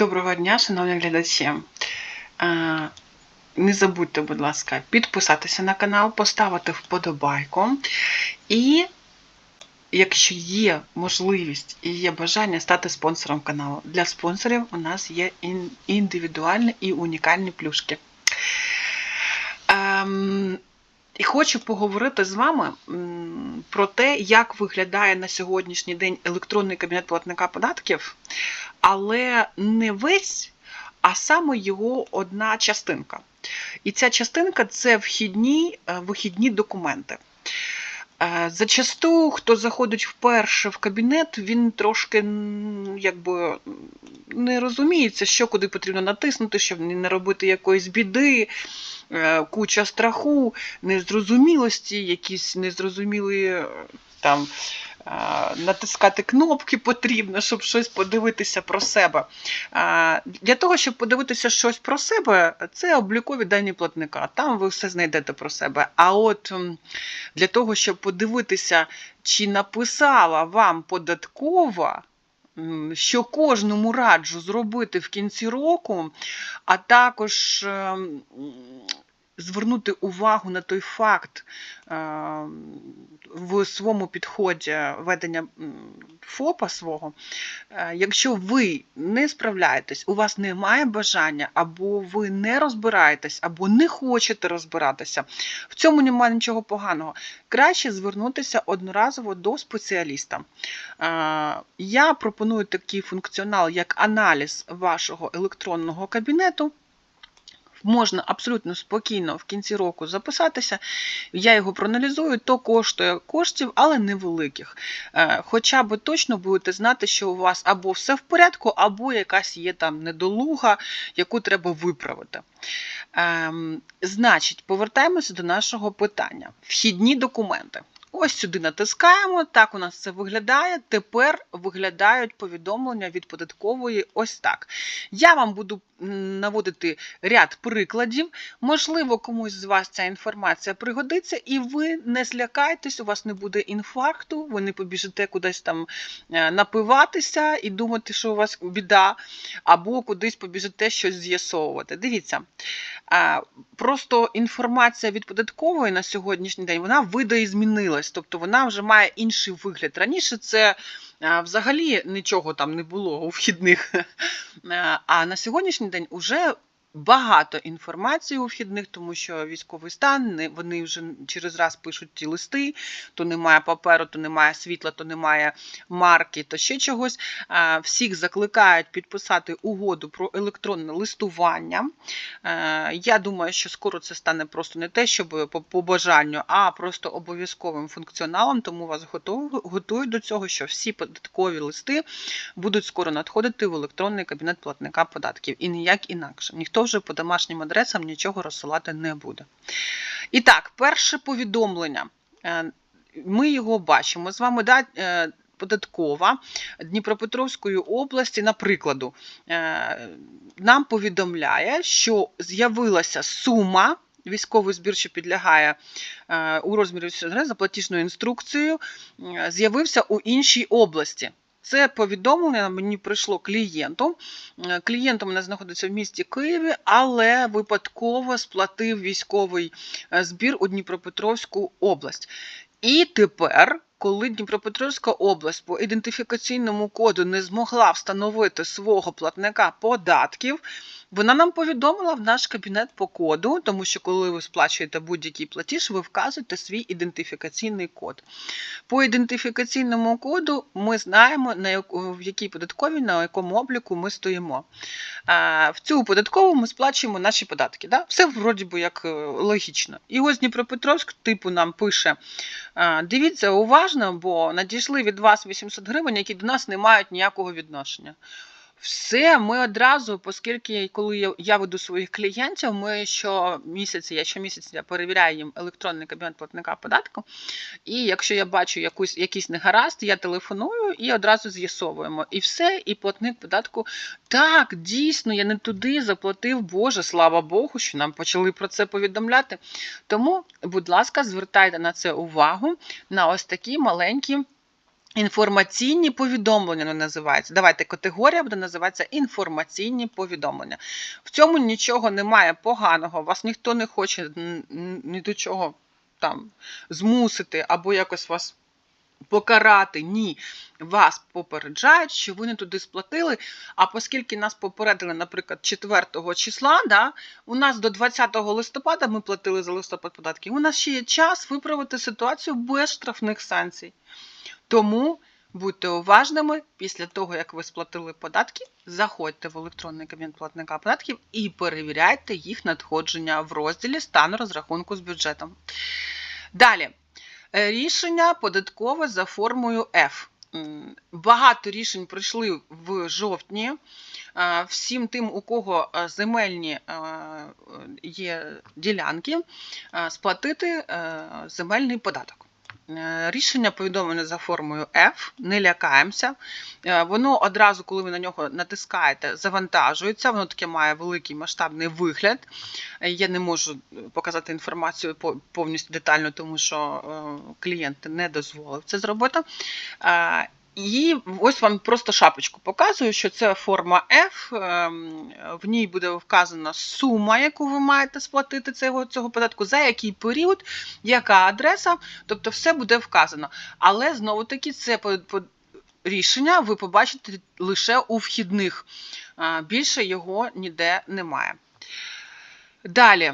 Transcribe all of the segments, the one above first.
Доброго дня, шановні глядачі. Е, Не забудьте, будь ласка, підписатися на канал, поставити вподобайку. І, якщо є можливість і є бажання стати спонсором каналу. Для спонсорів у нас є індивідуальні і унікальні плюшки. Ем, і хочу поговорити з вами про те, як виглядає на сьогоднішній день електронний кабінет платника податків, але не весь, а саме його одна частинка. І ця частинка це вхідні, е, вихідні документи. Е, Зачасту, хто заходить вперше в кабінет, він трошки якби не розуміється, що куди потрібно натиснути, щоб не робити якоїсь біди, е, куча страху, незрозумілості, якісь незрозумілі там. Натискати кнопки потрібно, щоб щось подивитися про себе. Для того, щоб подивитися щось про себе, це облікові дані платника. Там ви все знайдете про себе. А от для того, щоб подивитися, чи написала вам податкова, що кожному раджу зробити в кінці року, а також ем, звернути увагу на той факт ем, в своєму підході ведення ФОПа свого, Е, Якщо ви не справляєтесь, у вас немає бажання, або ви не розбираєтесь, або не хочете розбиратися, в цьому немає нічого поганого. Краще звернутися одноразово до спеціаліста. Е, Я пропоную такий функціонал, як аналіз вашого електронного кабінету. Можна абсолютно спокійно в кінці року записатися. Я його проаналізую, то коштує коштів, але невеликих. Е, Хоча би точно будете знати, що у вас або все в порядку, або якась є там недолуга, яку треба виправити. Ем, Значить, повертаємося до нашого питання. Вхідні документи. Ось сюди натискаємо, так у нас це виглядає. Тепер виглядають повідомлення від податкової ось так. Я вам буду наводити ряд прикладів. Можливо, комусь з вас ця інформація пригодиться, і ви не злякайтесь, у вас не буде інфаркту, ви не побіжите кудись там е, напиватися і думати, що у вас біда, або кудись побіжите щось з'ясовувати. Дивіться, просто інформація від податкової на сьогоднішній день вона видоізмінилась, тобто вона вже має інший вигляд. Раніше це взагалі нічого там не було у вхідних. Е, А на сьогоднішній день вже багато інформації у вхідних, тому що військовий стан, вони вже через раз пишуть ті листи, то немає паперу, то немає світла, то немає марки, то ще чогось. Всіх закликають підписати угоду про електронне листування. Е, Я думаю, що скоро це стане просто не те, щоб по бажанню, а просто обов'язковим функціоналом. Тому вас готують до цього, що всі податкові листи будуть скоро надходити в електронний кабінет платника податків. І ніяк інакше. Ніхто вже по домашнім адресам нічого розсилати не буде. І так, перше повідомлення. Е, Ми його бачимо з вами. Да? е, Податкова Дніпропетровської області, наприклад, нам повідомляє, що з'явилася сума. Військовий збір, що підлягає е, у розмірі 800 за платіжною інструкцією, е, з'явився у іншій області. Це повідомлення мені прийшло клієнту. Е, Клієнт у мене знаходиться в місті Києві, але випадково сплатив військовий е, збір у Дніпропетровську область. І тепер, коли Дніпропетровська область по ідентифікаційному коду не змогла встановити свого платника податків, вона нам повідомила в наш кабінет по коду, тому що коли ви сплачуєте будь-який платіж, ви вказуєте свій ідентифікаційний код. По ідентифікаційному коду ми знаємо, на в якій податковій, на якому обліку ми стоїмо. В цю податкову ми сплачуємо наші податки. Да? Все вроді би як е, логічно. І ось Дніпропетровськ типу нам пише: дивіться уважно, бо надійшли від вас 800 гривень, які до нас не мають ніякого відношення. Все, ми одразу, оскільки коли я, веду своїх клієнтів, ми щомісяця, я щомісяця перевіряю їм електронний кабінет платника податку. І якщо я бачу якусь, якийсь негаразд, я телефоную і одразу з'ясовуємо. І все, і платник податку. Так, дійсно, я не туди заплатив, Боже, слава Богу, що нам почали про це повідомляти. Тому, будь ласка, звертайте на це увагу, на ось такі маленькі Інформаційні повідомлення називається. Давайте категорія буде називатися інформаційні повідомлення. В цьому нічого немає поганого, вас ніхто не хоче ні до чого там змусити або якось вас покарати. Ні. Вас попереджають, що ви не туди сплатили. А оскільки нас попередили, наприклад, 4 числа, да, у нас до 20 листопада ми платили за листопад податки. У нас ще є час виправити ситуацію без штрафних санкцій. Тому будьте уважними після того, як ви сплатили податки, заходьте в електронний кабінет платника податків і перевіряйте їх надходження в розділі стан розрахунку з бюджетом. Далі. Е, Рішення податкове за формою F. Багато рішень прийшли в жовтні. Е, Всім тим, у кого е, земельні є ділянки, сплатити земельний податок. Е, Рішення повідомлене за формою F, не лякаємося. Е, Воно одразу, коли ви на нього натискаєте, завантажується. Воно таке має великий масштабний вигляд. Е, Я не можу показати інформацію по- повністю детально, тому що клієнт не дозволив це зробити. Е, І ось вам просто шапочку показую, що це форма F. ем, В ній буде вказана сума, яку ви маєте сплатити цього, цього податку, за який період, яка адреса, тобто все буде вказано. Але знову таки це рішення ви побачите лише у вхідних. Більше його ніде немає. Далі.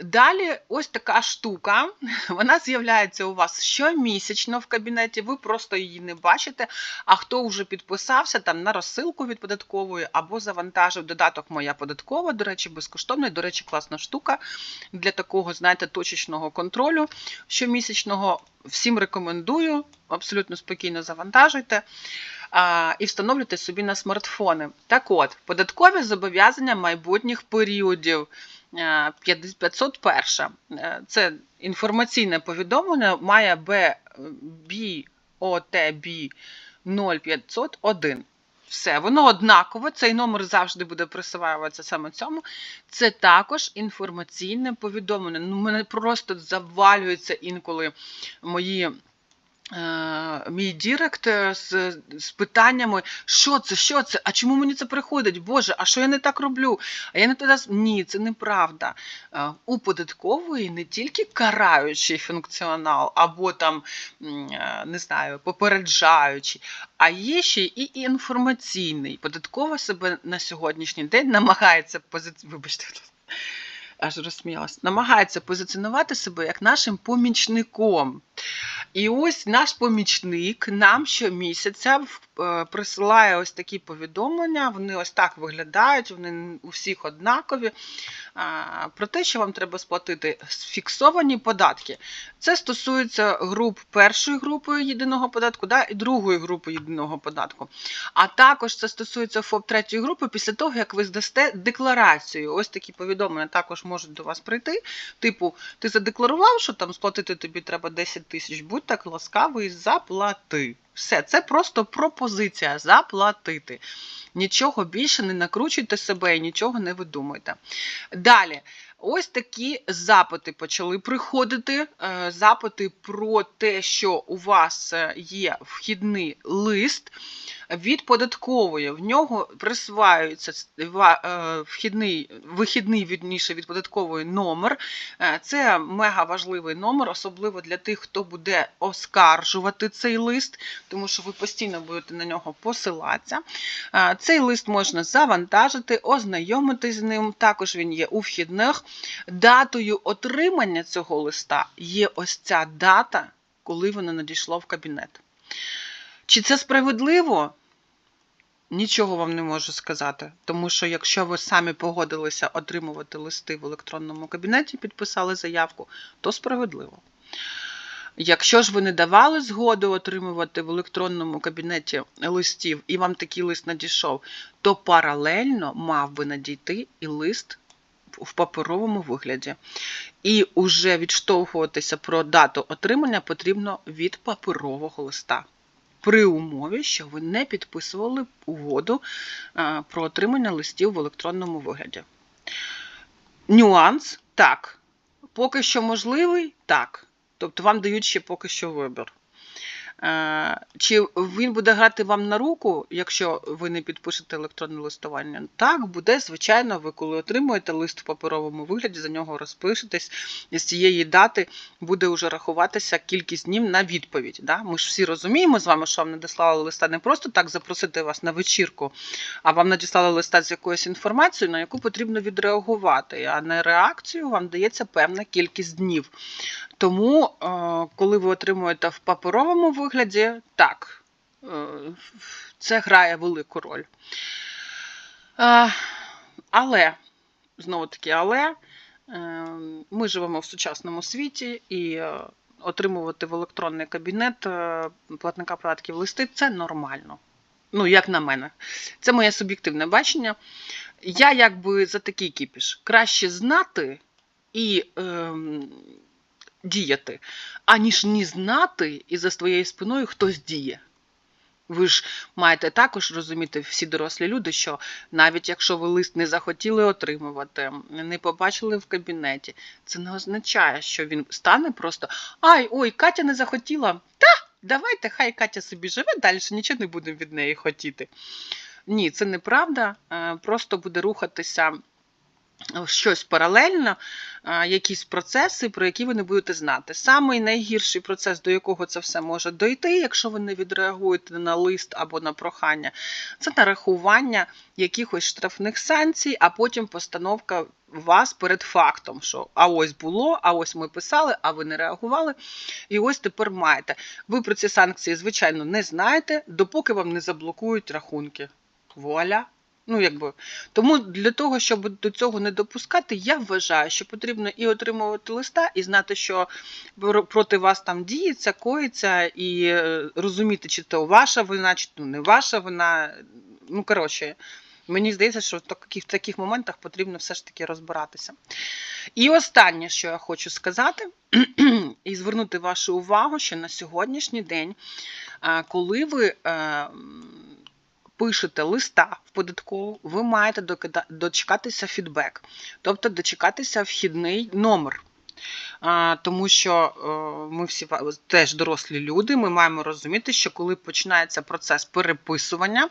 Далі ось така штука. Вона з'являється у вас щомісячно в кабінеті, ви просто її не бачите. А хто вже підписався там на розсилку від податкової або завантажив додаток Моя податкова, до речі, безкоштовний, до речі, класна штука для такого, знаєте, точечного контролю щомісячного. Всім рекомендую, абсолютно спокійно завантажуйте і встановлюйте собі на смартфони. Так от, податкові зобов'язання майбутніх періодів. Е, 501. Е, Це інформаційне повідомлення, має BOTB 0501. Все, воно однакове, цей номер завжди буде присваюватися саме цьому. Це також інформаційне повідомлення. Ну, мене просто завалюються інколи мої. Е, Мій дірект е, з, з питаннями, що це, що це, а чому мені це приходить? Боже, а що я не так роблю? А я не туди. Ні, це неправда. Е, У податкової не тільки караючий функціонал, або там, не знаю, попереджаючий, а є ще і інформаційний. Податкова себе на сьогоднішній день намагається позиці... Вибачте, аж розсміялась, намагається позиціонувати себе як нашим помічником. І ось наш помічник нам щомісяця присилає ось такі повідомлення. Вони ось так виглядають, вони у всіх однакові. Про те, що вам треба сплатити фіксовані податки. Це стосується груп першої групи єдиного податку да, і другої групи єдиного податку. А також це стосується ФОП третьої групи після того, як ви здасте декларацію. Ось такі повідомлення також можуть до вас прийти. Типу, ти задекларував, що там сплатити тобі треба 10 тисяч, будь так ласкавий, заплати. Все, це просто пропозиція заплатити. Нічого більше не накручуйте себе і нічого не видумуйте. Далі. Ось такі запити почали приходити. е, Запити про те, що у вас е, є вхідний лист від податкової. В нього присваюється е, вхідний, вихідний відніше від податкової номер. Е, Це мега важливий номер, особливо для тих, хто буде оскаржувати цей лист, тому що ви постійно будете на нього посилатися. Е, Цей лист можна завантажити, ознайомитись з ним. Також він є у вхідних. Датою отримання цього листа є ось ця дата, коли воно надійшло в кабінет. Чи це справедливо? Нічого вам не можу сказати, тому що якщо ви самі погодилися отримувати листи в електронному кабінеті, підписали заявку, то справедливо. Якщо ж ви не давали згоду отримувати в електронному кабінеті листів, і вам такий лист надійшов, то паралельно мав би надійти і лист в паперовому вигляді. І уже відштовхуватися про дату отримання потрібно від паперового листа. При умові, що ви не підписували угоду е, про отримання листів в електронному вигляді. Нюанс так. Поки що можливий так. Тобто вам дають ще поки що вибір. Е, Чи він буде грати вам на руку, якщо ви не підпишете електронне листування? Так, буде, звичайно, ви коли отримуєте лист в паперовому вигляді, за нього розпишетесь, і з цієї дати буде вже рахуватися кількість днів на відповідь. Да? Ми ж всі розуміємо з вами, що вам надіслали листа не просто так запросити вас на вечірку, а вам надіслали листа з якоюсь інформацією, на яку потрібно відреагувати. А на реакцію вам дається певна кількість днів. Тому, е, коли ви отримуєте в паперовому вигляді, так, е, це грає велику роль. Е, Але, знову таки, але ми живемо в сучасному світі і отримувати в електронний кабінет платника податків листи це нормально. Ну, як на мене, це моє суб'єктивне бачення. Я якби за такий кіпіш. Краще знати і. Е, діяти, аніж не знати і за своєю спиною хтось діє. Ви ж маєте також розуміти, всі дорослі люди, що навіть якщо ви лист не захотіли отримувати, не побачили в кабінеті, це не означає, що він стане просто Ай, ой, Катя не захотіла. Та, давайте, хай Катя собі живе далі, нічого не будемо від неї хотіти. Ні, це неправда. Е, просто буде рухатися щось паралельно, якісь процеси, про які ви не будете знати. Самий найгірший процес, до якого це все може дойти, якщо ви не відреагуєте на лист або на прохання, це нарахування якихось штрафних санкцій, а потім постановка вас перед фактом, що а ось було, а ось ми писали, а ви не реагували. І ось тепер маєте. Ви про ці санкції, звичайно, не знаєте, допоки вам не заблокують рахунки. Вуаля! Ну, якби. Тому для того, щоб до цього не допускати, я вважаю, що потрібно і отримувати листа, і знати, що проти вас там діється, коїться, і е, розуміти, чи то ваша вина, чи то не ваша вина. Ну, коротше, мені здається, що в таких, в таких моментах потрібно все ж таки розбиратися. І останнє, що я хочу сказати, і звернути вашу увагу, що на сьогоднішній день, коли ви пишете листа в податкову, ви маєте дочекатися фідбек, тобто дочекатися вхідний номер. Тому що ми всі теж дорослі люди, ми маємо розуміти, що коли починається процес переписування,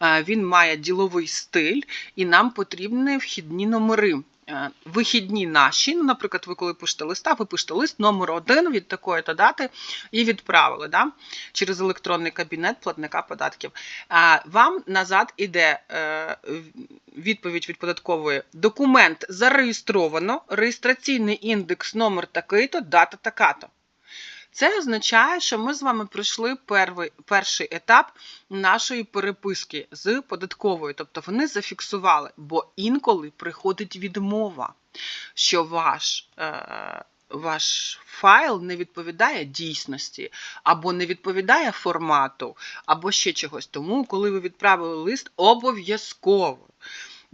він має діловий стиль, і нам потрібні вхідні номери. Е, вихідні наші, ну, наприклад, ви коли пишете листа, ви пишете лист номер один від такої-то дати і відправили да, через електронний кабінет платника податків. А Вам назад іде е, відповідь від податкової: документ зареєстровано, реєстраційний індекс номер такий-то, дата така-то. Це означає, що ми з вами пройшли перший, перший етап нашої переписки з податковою. Тобто вони зафіксували, бо інколи приходить відмова, що ваш. Е, ваш файл не відповідає дійсності, або не відповідає формату, або ще чогось. Тому, коли ви відправили лист, обов'язково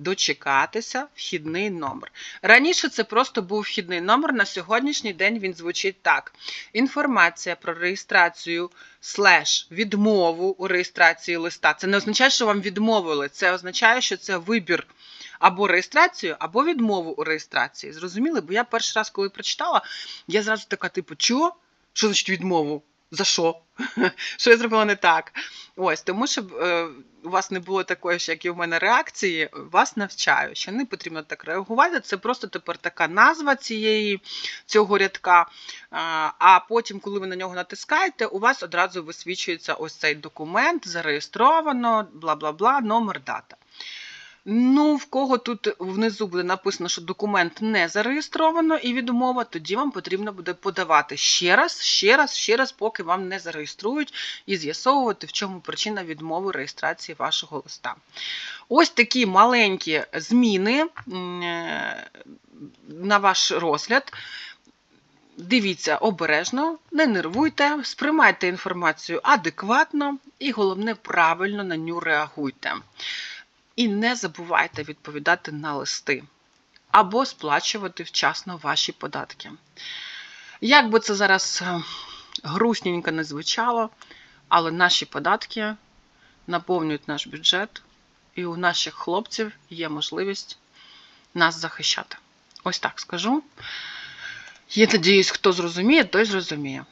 дочекатися вхідний номер. Раніше це просто був вхідний номер. На сьогоднішній день він звучить так: інформація про реєстрацію слеш відмову у реєстрації листа. Це не означає, що вам відмовили. Це означає, що це вибір. Або реєстрацію, або відмову у реєстрації. Зрозуміли? Бо я перший раз, коли прочитала, я зразу така, типу, чого? Що значить відмову? За що? Що я зробила не так? Ось, тому щоб е, у вас не було такої, ж, як і в мене реакції, вас навчаю, що не потрібно так реагувати. Це просто тепер така назва цієї, цього рядка. А потім, коли ви на нього натискаєте, у вас одразу висвічується ось цей документ, зареєстровано, бла бла бла, номер дата. Ну, в кого тут внизу буде написано, що документ не зареєстровано і відмова, тоді вам потрібно буде подавати ще раз, ще раз, ще раз, поки вам не зареєструють, і з'ясовувати, в чому причина відмови реєстрації вашого листа. Ось такі маленькі зміни на ваш розгляд. Дивіться обережно, не нервуйте, сприймайте інформацію адекватно і, головне, правильно на нього реагуйте. І не забувайте відповідати на листи або сплачувати вчасно ваші податки. Як би це зараз е, грустненько не звучало, але наші податки наповнюють наш бюджет, і у наших хлопців є можливість нас захищати. Ось так скажу. Я надіюсь, хто зрозуміє, той зрозуміє.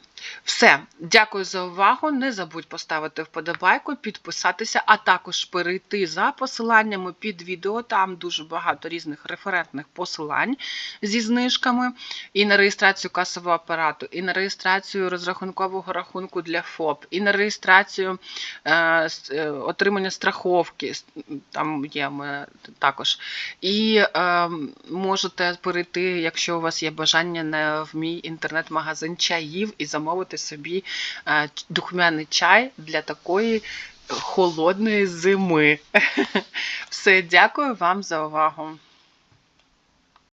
Все, дякую за увагу. Не забудь поставити вподобайку, підписатися, а також перейти за посиланнями під відео. Там дуже багато різних референтних посилань зі знижками і на реєстрацію касового апарату, і на реєстрацію розрахункового рахунку для ФОП, і на реєстрацію е, е, отримання страховки. Там є ми також. І е, можете перейти, якщо у вас є бажання, на в мій інтернет-магазин чаїв і замовити собі е, духмяний чай для такої холодної зими. Все, дякую вам за увагу.